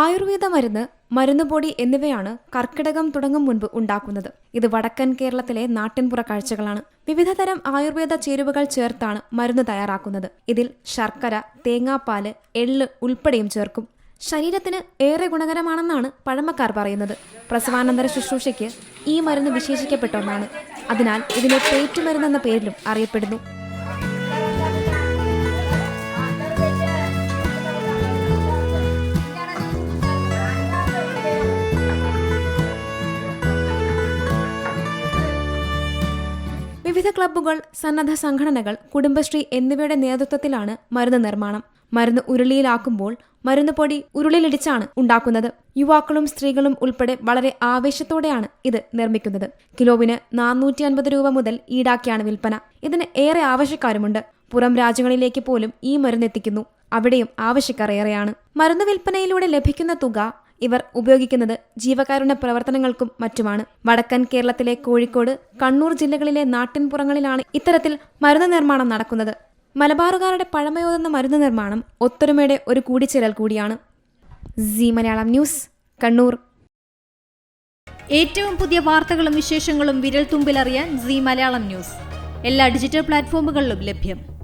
ആയുർവേദ മരുന്ന് മരുന്നുപൊടി എന്നിവയാണ് കർക്കിടകം തുടങ്ങും മുൻപ് ഉണ്ടാക്കുന്നത്. ഇത് വടക്കൻ കേരളത്തിലെ നാട്ടിൻപുറ കാഴ്ചകളാണ്. വിവിധതരം ആയുർവേദ ചേരുവകൾ ചേർത്താണ് മരുന്ന് തയ്യാറാക്കുന്നത്. ഇതിൽ ശർക്കര തേങ്ങാപ്പാൽ എള്ള് ഉൾപ്പെടെയും ചേർക്കും. ശരീരത്തിന് ഏറെ ഗുണകരമാണെന്നാണ് പഴമക്കാർ പറയുന്നത്. പ്രസവാനന്തര ശുശ്രൂഷയ്ക്ക് ഈ മരുന്ന് വിശേഷിക്കപ്പെട്ട ഒന്നാണ്. അതിനാൽ ഇതിനെ പേറ്റുമരുന്നെന്ന പേരിലും അറിയപ്പെടുന്നു. വിവിധ ക്ലബ്ബുകൾ സന്നദ്ധ സംഘടനകൾ കുടുംബശ്രീ എന്നിവയുടെ നേതൃത്വത്തിലാണ് മരുന്ന് നിർമ്മാണം. മരുന്ന് ഉരുളിയിലാക്കുമ്പോൾ മരുന്ന് പൊടി ഉരുളിലിടിച്ചാണ് ഉണ്ടാക്കുന്നത്. യുവാക്കളും സ്ത്രീകളും ഉൾപ്പെടെ വളരെ ആവേശത്തോടെയാണ് ഇത് നിർമ്മിക്കുന്നത്. കിലോവിന് നാനൂറ്റി അൻപത് രൂപ മുതൽ ഈടാക്കിയാണ് വിൽപ്പന. ഇതിന് ഏറെ ആവശ്യക്കാരുമുണ്ട്. പുറം രാജ്യങ്ങളിലേക്ക് പോലും ഈ മരുന്ന് എത്തിക്കുന്നു. അവിടെയും ആവശ്യക്കാർ ഏറെയാണ് മരുന്ന് വിൽപ്പനയിലൂടെ ലഭിക്കുന്ന തുക ഇവർ ഉപയോഗിക്കുന്നത് ജീവകാരുണ്യ പ്രവർത്തനങ്ങൾക്കും മറ്റുമാണ്. വടക്കൻ കേരളത്തിലെ കോഴിക്കോട് കണ്ണൂർ ജില്ലകളിലെ നാട്ടിൻപുറങ്ങളിലാണ് ഇത്തരത്തിൽ മരുന്ന് നിർമ്മാണം നടക്കുന്നത്. മലബാറുകാരുടെ പഴമയോതുന്ന മരുന്ന് നിർമ്മാണം ഒത്തൊരുമയുടെ ഒരു കൂടിച്ചേരൽ കൂടിയാണ്. C Malayalam news Kannur. ഏറ്റവും പുതിയ വാർത്തകളും വിശേഷങ്ങളും വിരൽ തുമ്പിലറിയാൻ സി മലയാളം ന്യൂസ്. എല്ലാ ഡിജിറ്റൽ പ്ലാറ്റ്ഫോമുകളിലും ലഭ്യം.